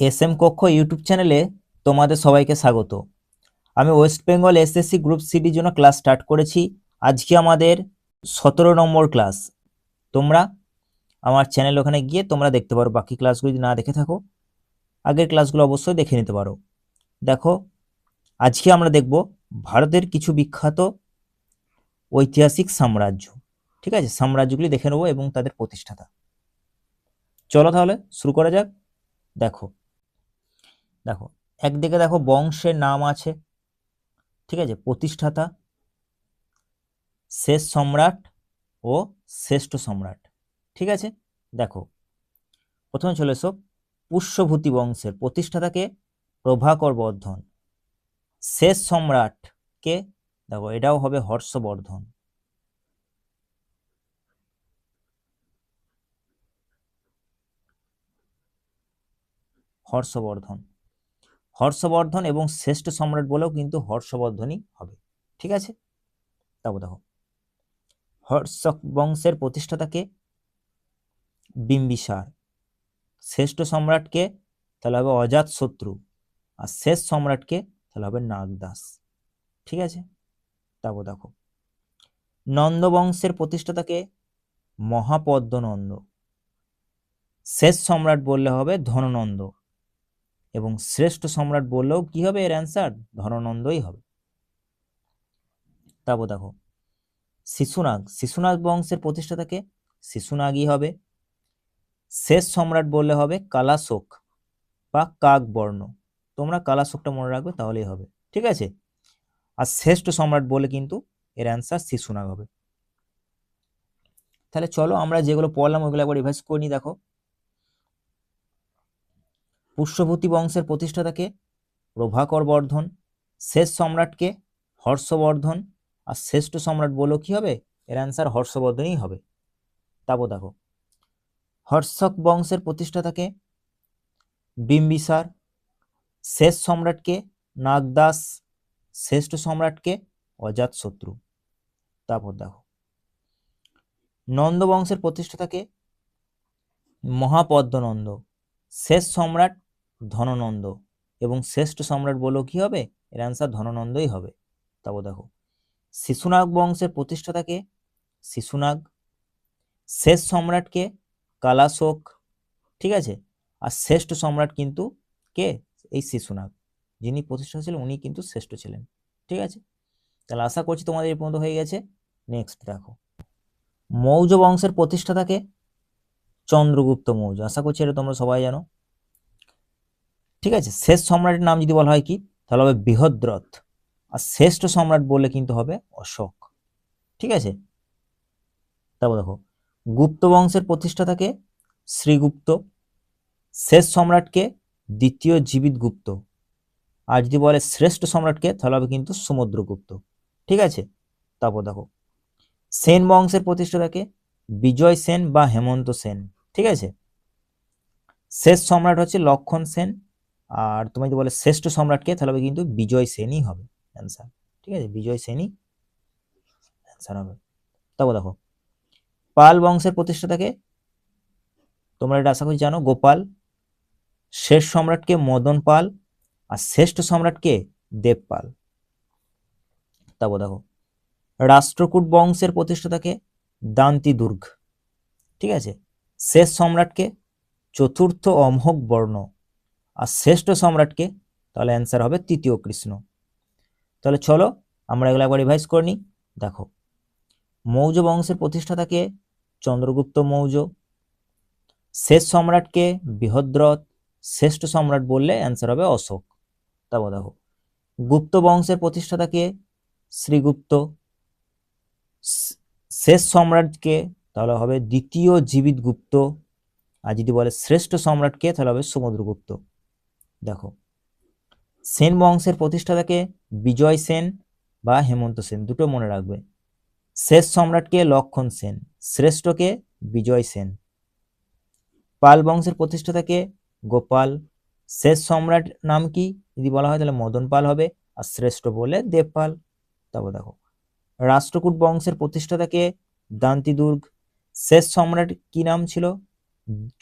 S M কক্ষ YouTube চ্যানেলে তোমাদের সবাইকে স্বাগত। আমি ওয়েস্ট বেঙ্গল এসএসসি গ্রুপ সিডির জন্য ক্লাস স্টার্ট করেছি। আজকে আমাদের সতেরো নম্বর ক্লাস। তোমরা আমার চ্যানেল ওখানে গিয়ে তোমরা দেখতে পারো। বাকি ক্লাসগুলো যদি না দেখে থাকো, আগের ক্লাসগুলো অবশ্যই দেখে নিতে পারো। দেখো, আজকে আমরা দেখব ভারতের কিছু বিখ্যাত ঐতিহাসিক সাম্রাজ্য। ঠিক আছে? সাম্রাজ্যগুলি দেখে নেব এবং তাদের প্রতিষ্ঠাতা। চলো তাহলে শুরু করা যাক। দেখো দেখো, একদিকে দেখো বংশের নাম আছে, ঠিক আছে, প্রতিষ্ঠাতা, শেষ সম্রাট ও শ্রেষ্ঠ সম্রাট, ঠিক আছে? দেখো, প্রথমে চলে এসো, পুষ্যভূতি বংশের প্রতিষ্ঠাতাকে প্রভাকর বর্ধন। শেষ সম্রাটকে দেখো, এটাও হবে হর্ষবর্ধন। হর্ষবর্ধন। হর্ষবর্ধন এবং শ্রেষ্ঠ সম্রাট বলেও কিন্তু হর্ষবর্ধনই হবে। ঠিক আছে? তারপর দেখো হর্ষ বংশের প্রতিষ্ঠাতাকে বিম্বিসার। শ্রেষ্ঠ সম্রাটকে তাহলে হবে অজাত শত্রু। আর শেষ সম্রাটকে তাহলে হবে নাগদাস। ঠিক আছে? তারপর দেখো, নন্দ বংশের প্রতিষ্ঠাতাকে মহাপদ্মনন্দ। শেষ সম্রাট বললে হবে ধননন্দ। এবং শ্রেষ্ঠ সম্রাট বললেও কি হবে এর অ্যান্সার ধননন্দই হবে। তারপর দেখো, শিশুনাগ শিশুনাগ বংশের প্রতিষ্ঠাতাকে শিশুনাগই হবে। শেষ সম্রাট বললে হবে কালাশোক বা কাক বর্ণ তোমরা কালাশোকটা মনে রাখবে, তাহলেই হবে। ঠিক আছে? আর শ্রেষ্ঠ সম্রাট বলে কিন্তু এর অ্যান্সার শিশুনাগ হবে। তাহলে চলো আমরা যেগুলো পড়লাম ওইগুলো একবার রিভাইজ করে নিই, দেখো। পুষ্যভূতি বংশের প্রতিষ্ঠাতাকে প্রভাকর বর্ধন, শেষ সম্রাটকে হর্ষবর্ধন আর শ্রেষ্ঠ সম্রাট বলো কি হবে? এর অ্যান্সার হর্ষবর্ধনই হবে। তারপর দেখো। হর্ষক বংশের প্রতিষ্ঠাতাকে বিম্বিসার, শেষ সম্রাটকে নাগদাস, শ্রেষ্ঠ সম্রাটকে অজাত শত্রু তারপর দেখো। নন্দ বংশের প্রতিষ্ঠাতাকে মহাপদ্মনন্দ, শেষ সম্রাট ধননন্দ। এবং শ্রেষ্ঠ সম্রাট বলো কি হবে? এর অ্যান্সার ধননন্দই হবে। তারপর দেখো, শিশুনাগ বংশের প্রতিষ্ঠাতাকে শিশুনাগ। শেষ সম্রাটকে কালাশোক, ঠিক আছে? আর শ্রেষ্ঠ সম্রাট কিন্তু কে? এই শিশুনাগ। যিনি প্রতিষ্ঠা ছিলেন, উনি কিন্তু শ্রেষ্ঠ ছিলেন, ঠিক আছে? তাহলে আশা করছি তোমাদের এই পর্যন্ত হয়ে গেছে। নেক্সট দেখো, মৌর্য বংশের প্রতিষ্ঠাতাকে চন্দ্রগুপ্ত মৌর্য। আশা করছি এটা তোমরা সবাই জানো। ঠিক আছে? শেষ সম্রাটের নাম যদি বলা হয় কি? তাহলে হবে বৃহদ্রথ। আর শ্রেষ্ঠ সম্রাট বললে কিন্তু হবে অশোক। ঠিক আছে? তারপর দেখো, গুপ্ত বংশের প্রতিষ্ঠাতাকে শ্রীগুপ্ত। শেষ সম্রাটকে দ্বিতীয় জীবিত গুপ্ত। আর যদি বলে শ্রেষ্ঠ সম্রাটকে তাহলে হবে কিন্তু সমুদ্রগুপ্ত ঠিক আছে? তারপর দেখো, সেন বংশের প্রতিষ্ঠাতাকে বিজয় সেন বা হেমন্ত সেন। ঠিক আছে? শেষ সম্রাট হচ্ছে লক্ষণ সেন। আর তুমি যদি বলে শ্রেষ্ঠ সম্রাটকে, তাহলে হবে কিন্তু বিজয় সেনই হবে। অ্যান্সার ঠিক আছে? বিজয় সেনই অ্যান্সার হবে। তারপর দেখো, পাল বংশের প্রতিষ্ঠাতাকে তোমরা এটা আশা করি জানো, গোপাল শেষ সম্রাটকে মদন পাল আর শ্রেষ্ঠ সম্রাটকে দেবপাল। তারপর দেখো, রাষ্ট্রকূট বংশের প্রতিষ্ঠাতাকে দান্তি দুর্গ ঠিক আছে? শেষ সম্রাটকে চতুর্থ অমোঘ বর্ণ আর শ্রেষ্ঠ সম্রাটকে তাহলে অ্যান্সার হবে তৃতীয় কৃষ্ণ। তাহলে চলো আমরা এগুলো একবার রিভাইজ করে নিই। দেখো, মৌর্য বংশের প্রতিষ্ঠাতাকে চন্দ্রগুপ্ত মৌর্য। শেষ সম্রাটকে বৃহদ্রথ, শ্রেষ্ঠ সম্রাট বললে অ্যান্সার হবে অশোক। তারপর দেখো, গুপ্ত বংশের প্রতিষ্ঠাতাকে শ্রীগুপ্ত। শেষ সম্রাটকে তাহলে হবে দ্বিতীয় জীবিত গুপ্ত। আর যদি বলে শ্রেষ্ঠ সম্রাটকে তাহলে হবে সমুদ্রগুপ্ত। দেখো। সেন বংশের প্রতিষ্ঠাতাকে বিজয় সেন বা হেমন্ত সেন দুটো মনে রাখবে। শেষ সম্রাটকে লক্ষণ সেন, শ্রেষ্ঠকে বিজয় সেন। পাল বংশের প্রতিষ্ঠাতাকে গোপাল। শেষ সম্রাট নাম কি? যদি বলা হয় তাহলে মদন পাল হবে আর শ্রেষ্ঠ বলে দেবপাল। তারপর দেখো, রাষ্ট্রকূট বংশের প্রতিষ্ঠাতাকে দান্তি দুর্গ শেষ সম্রাট কি নাম ছিল?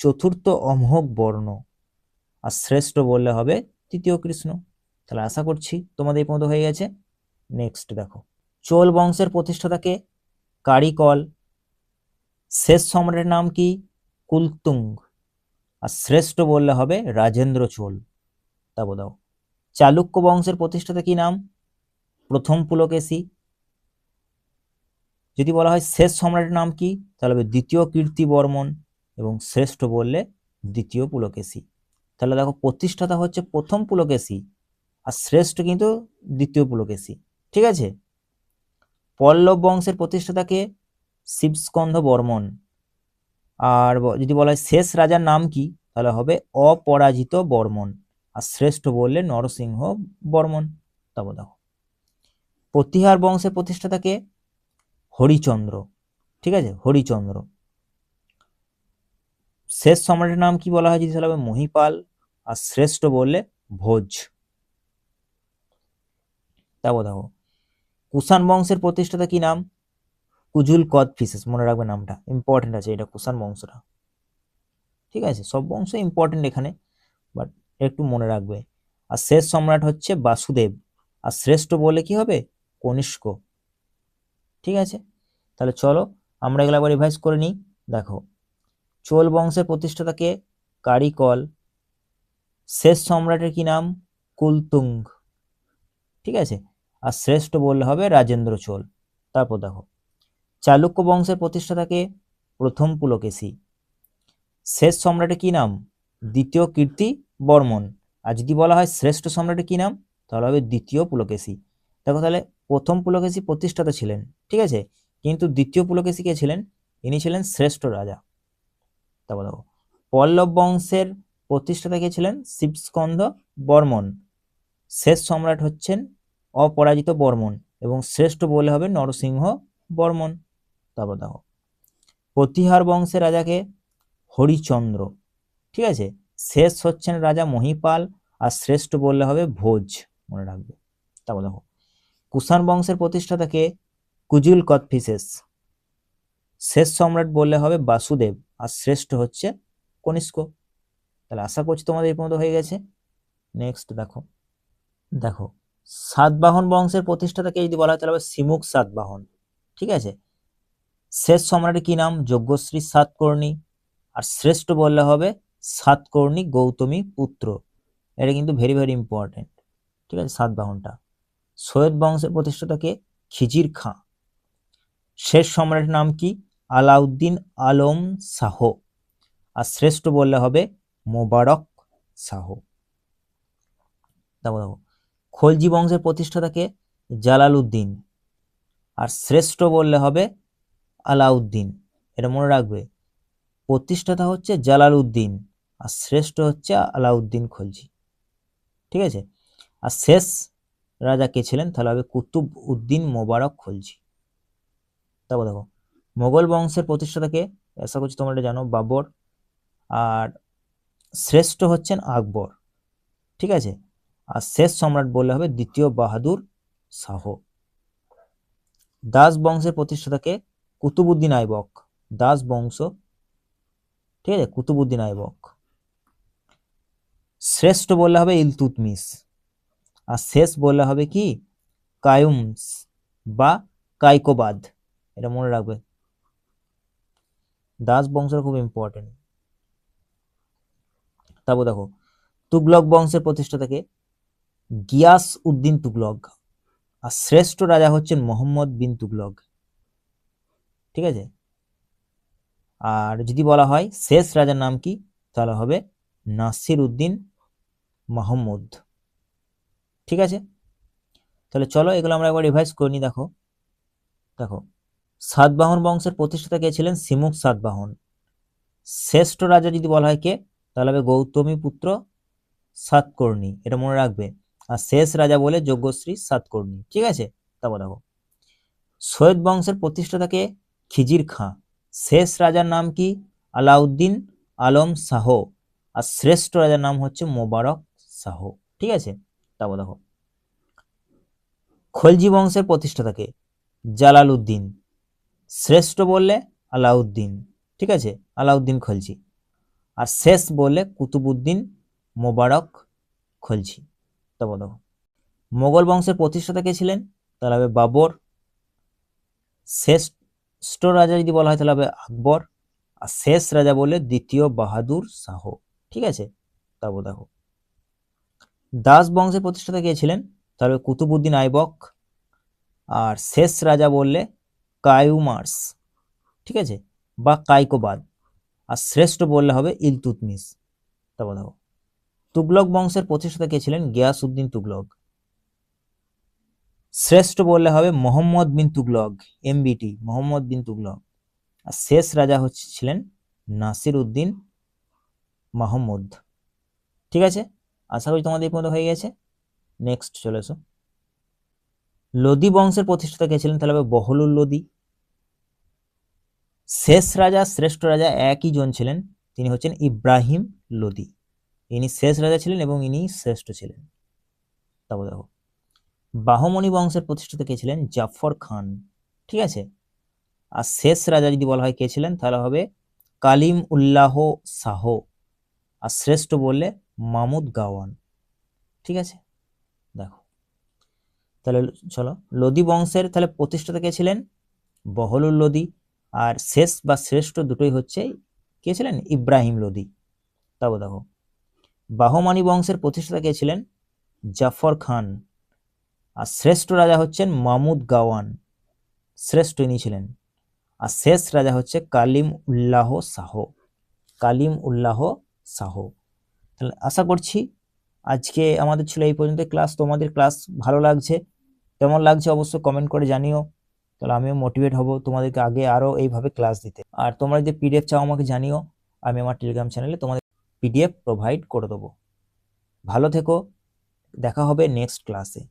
চতুর্থ অমোঘ বর্ণ। আর শ্রেষ্ঠ বললে হবে তৃতীয় কৃষ্ণ। তাহলে আশা করছি তোমাদের এই পর্যন্ত হয়ে গেছে। নেক্সট দেখো। চোল বংশের প্রতিষ্ঠাতাকে কারিকল। শেষ সম্রাটের নাম কি? কুলতুঙ্গ। আর শ্রেষ্ঠ বললে হবে রাজেন্দ্র চোল। তা দাও। চালুক্য বংশের প্রতিষ্ঠাতা কি নাম? প্রথম পুলকেশী। যদি বলা হয় শেষ সম্রাটের নাম কি? তাহলে হবে দ্বিতীয় কীর্তি বর্মন এবং শ্রেষ্ঠ বললে দ্বিতীয় পুলকেশী। তাহলে দেখো প্রতিষ্ঠাতা হচ্ছে প্রথম পুলকেশী আর শ্রেষ্ঠ কিন্তু দ্বিতীয় পুলকেশী, ঠিক আছে? পল্লব বংশের প্রতিষ্ঠাতাকে শিবস্কন্ধ বর্মন। আর যদি বলা হয় শেষ রাজার নাম কি? তাহলে হবে অপরাজিত বর্মন। আর শ্রেষ্ঠ বললে নরসিংহ বর্মন। তারপর দেখো, প্রতিহার বংশের প্রতিষ্ঠাতাকে হরিচন্দ্র, ঠিক আছে? হরিচন্দ্র। শেষ সম্রাটের নাম কি বলা হয়? তাহলে হবে মহিপাল, আর শ্রেষ্ঠ বললে ভোজ। তারপর দেখো, কুষাণ বংশের প্রতিষ্ঠাতা কি নাম? কুজুল কদ ফিসেস মনে রাখবে নামটা ইম্পর্টেন্ট আছে এটা, কুষাণ বংশটা। ঠিক আছে, সব বংশ ইম্পর্টেন্ট এখানে বাট একটু মনে রাখবে। আর শেষ সম্রাট হচ্ছে বাসুদেব, আর শ্রেষ্ঠ বলে কি হবে? কনিষ্ক। ঠিক আছে, তাহলে চলো, আমরা এগুলো একবার রিভাইজ করে নিই। দেখো চোল বংশের প্রতিষ্ঠাতাকে কারিকল শেষ সম্রাটের কি নাম? কুলতুঙ্গ। ঠিক আছে? আর শ্রেষ্ঠ বললে হবে রাজেন্দ্র চোল। তারপর দেখো। চালুক্য বংশের প্রতিষ্ঠাতাকে প্রথম পুলকেশী। শেষ সম্রাটের কি নাম? দ্বিতীয় কীর্তি বর্মন। আর যদি বলা হয় শ্রেষ্ঠ সম্রাটের কি নাম? তাহলে হবে দ্বিতীয় পুলকেশী। দেখো তাহলে প্রথম পুলকেশী প্রতিষ্ঠাতা ছিলেন। ঠিক আছে? কিন্তু দ্বিতীয় পুলকেশী কে ছিলেন? ইনি ছিলেন শ্রেষ্ঠ রাজা। তারপর দেখো পল্লব বংশের প্রতিষ্ঠাতা কে ছিলেন? শিবস্কন্ধ বর্মন। শেষ সম্রাট হচ্ছেন অপরাজিত বর্মন এবং শ্রেষ্ঠ বলে হবে নরসিংহ বর্মন। তারপর দেখো, প্রতিহার বংশের রাজাকে হরিচন্দ্র। ঠিক আছে? শেষ হচ্ছেন রাজা মহিপাল আর শ্রেষ্ঠ বললে হবে ভোজ, মনে রাখবে। তারপর দেখো, কুষাণ বংশের প্রতিষ্ঠাতাকে কুজুল কৎফিসেস শেষ সম্রাট বললে হবে বাসুদেব, আর শ্রেষ্ঠ হচ্ছে কনিষ্ক। তাহলে আশা করছি তোমাদের এই পর্যন্ত হয়ে গেছে। নেক্সট দেখো। দেখো, সাতবাহন বংশের প্রতিষ্ঠাতাকে যদি বলা হয়, তাহলে সিমুখ সাতবাহন। ঠিক আছে? শেষ সম্রাটের কি নাম? যজ্ঞশ্রী সাতকর্ণী। আর শ্রেষ্ঠ বললে হবে সাতকর্ণী গৌতমী পুত্র। এটা কিন্তু ভেরি ভেরি ইম্পর্টেন্ট ঠিক আছে? সাতবাহনটা। সৈয়দ বংশের প্রতিষ্ঠাতাকে খিজির খাঁ। শেষ সম্রাটের নাম কি? আলাউদ্দিন আলম শাহ আর শ্রেষ্ঠ বললে হবে মোবারক শাহ তারপর দেখো, খলজি বংশের প্রতিষ্ঠাতাকে জালালউদ্দিন। আর শ্রেষ্ঠ বললে হবে আলাউদ্দিন। এটা মনে রাখবে, প্রতিষ্ঠাতা হচ্ছে জালালউদ্দিন, আর শ্রেষ্ঠ হচ্ছে আলাউদ্দিন খলজি। ঠিক আছে? আর শেষ রাজা কে ছিলেন? তাহলে হবে কুতুব উদ্দিন মোবারক খলজি। তারপর দেখো মোগল বংশের প্রতিষ্ঠাতাকে, আশা করছি তোমরা জানো, বাবর। আর শ্রেষ্ঠ হচ্ছেন আকবর। ঠিক আছে? আর শেষ সম্রাট বললে হবে দ্বিতীয় বাহাদুর শাহ। দাস বংশের প্রতিষ্ঠাতাকে কুতুবুদ্দিন আইবক। দাস বংশ। ঠিক আছে? কুতুবুদ্দিন আইবক। শ্রেষ্ঠ বললে হবে ইলতুতমিস আর শেষ বললে হবে কি? কায়ুমস বা কাইকোবাদ। এটা মনে রাখবে। দাস বংশটা খুব ইম্পর্টেন্ট তারপর দেখো, তুগলক বংশের প্রতিষ্ঠাতাকে গিয়াস উদ্দিন তুগলক আর শ্রেষ্ঠ রাজা হচ্ছেন মোহাম্মদ বিন তুগলক। ঠিক আছে? আর যদি বলা হয় শেষ রাজার নাম কি, তাহলে হবে নাসির উদ্দিন মাহমুদ ঠিক আছে? তাহলে চলো এগুলো আমরা একবার রিভাইজ করে নিই, দেখো। দেখো সাতবাহন বংশের প্রতিষ্ঠাতা কে ছিলেন? সিমুখ সাতবাহন। শ্রেষ্ঠ রাজা যদি বলা হয় কে? তাহলে হবে গৌতমী পুত্র সাতকর্ণী। এটা মনে রাখবে। আর শেষ রাজা বলে যজ্ঞশ্রী সাতকর্ণী। ঠিক আছে? তারপর দেখো। সৈয়দ বংশের প্রতিষ্ঠাতাকে খিজির খাঁ। শেষ রাজার নাম কি? আলাউদ্দিন আলম শাহ। আর শ্রেষ্ঠ রাজার নাম হচ্ছে মোবারক শাহ। ঠিক আছে? তারপর দেখো। খলজি বংশের প্রতিষ্ঠাতাকে জালালউদ্দিন শ্রেষ্ঠ বললে আলাউদ্দিন, ঠিক আছে? আলাউদ্দিন খলজি। আর শেষ বললে কুতুবুদ্দিন মোবারক খলজি। তারপর দেখো। মোগল বংশের প্রতিষ্ঠাতা কে ছিলেন? তাহলে হবে বাবর। শ্রেষ্ঠ রাজা যদি বলা হয়, তাহলে হবে আকবর। আর শেষ রাজা বললে দ্বিতীয় বাহাদুর শাহ। ঠিক আছে? তারপর দেখো। দাস বংশের প্রতিষ্ঠাতা কে ছিলেন? তাহলে কুতুবুদ্দিন আইবক। আর শেষ রাজা বললে কায়ুমার্স, ঠিক আছে? বা কাইকোবাদ। আর শ্রেষ্ঠ বললে হবে ইলতুতমিস তারপর দেখো, তুগলক বংশের প্রতিষ্ঠাতা কে ছিলেন? গিয়াসউদ্দিন তুগলক। শ্রেষ্ঠ বললে হবে মোহাম্মদ বিন তুগলক, এমবিটি, মোহাম্মদ বিন তুগলক। আর শেষ রাজা হচ্ছে, ছিলেন নাসির উদ্দিন মাহমুদ। ঠিক আছে? আশা করি তোমাদের পর্যন্ত হয়ে গেছে। নেক্সট চলে এসো। লোদি বংশের প্রতিষ্ঠাতা কে ছিলেন? তাহলে হবে বহলুল লোদি। শেষ রাজা, শ্রেষ্ঠ রাজা একই জন ছিলেন। তিনি হচ্ছেন ইব্রাহিম লোদি। ইনি শেষ রাজা ছিলেন এবং ইনি শ্রেষ্ঠ ছিলেন। তারপর দেখো বাহমনি বংশের প্রতিষ্ঠাতা কে ছিলেন? জাফর খান। ঠিক আছে? আর শেষ রাজা যদি বলা হয় কে ছিলেন? তাহলে হবে কালিম উল্লাহ শাহ। আর শ্রেষ্ঠ বললে মামুদ গাওয়ান। ঠিক আছে? দেখো তাহলে চলো। লোদি বংশের তাহলে প্রতিষ্ঠাতা কে ছিলেন? বহলুল লোদি। আর শেষ বা শ্রেষ্ঠ দুটোই হচ্ছে কে ছিলেন? ইব্রাহিম লোদি। তাও দেখো, বাহমানি বংশের প্রতিষ্ঠাতা কে ছিলেন? জাফর খান। আর শ্রেষ্ঠ রাজা হচ্ছেন মামুদ গাওয়ান। শ্রেষ্ঠ ইনি ছিলেন। আর শেষ রাজা হচ্ছে কালিম উল্লাহ শাহ। কালিম উল্লাহ শাহ। তাহলে আশা করছি আজকে আমাদের ছিল এই পর্যন্ত ক্লাস। তোমাদের ক্লাস ভালো লাগছে। কেমন লাগছে অবশ্যই কমেন্ট করে জানিও। তাহলে আমিও মোটিভেট হব তোমাদেরকে আগে আরও এইভাবে ক্লাস দিতে। আর তোমরা যদি পিডিএফ চাও আমাকে জানিও, আমি আমার টেলিগ্রাম চ্যানেলে তোমাদের পিডিএফ প্রোভাইড করে দেবো। ভালো থেকো, দেখা হবে নেক্সট ক্লাসে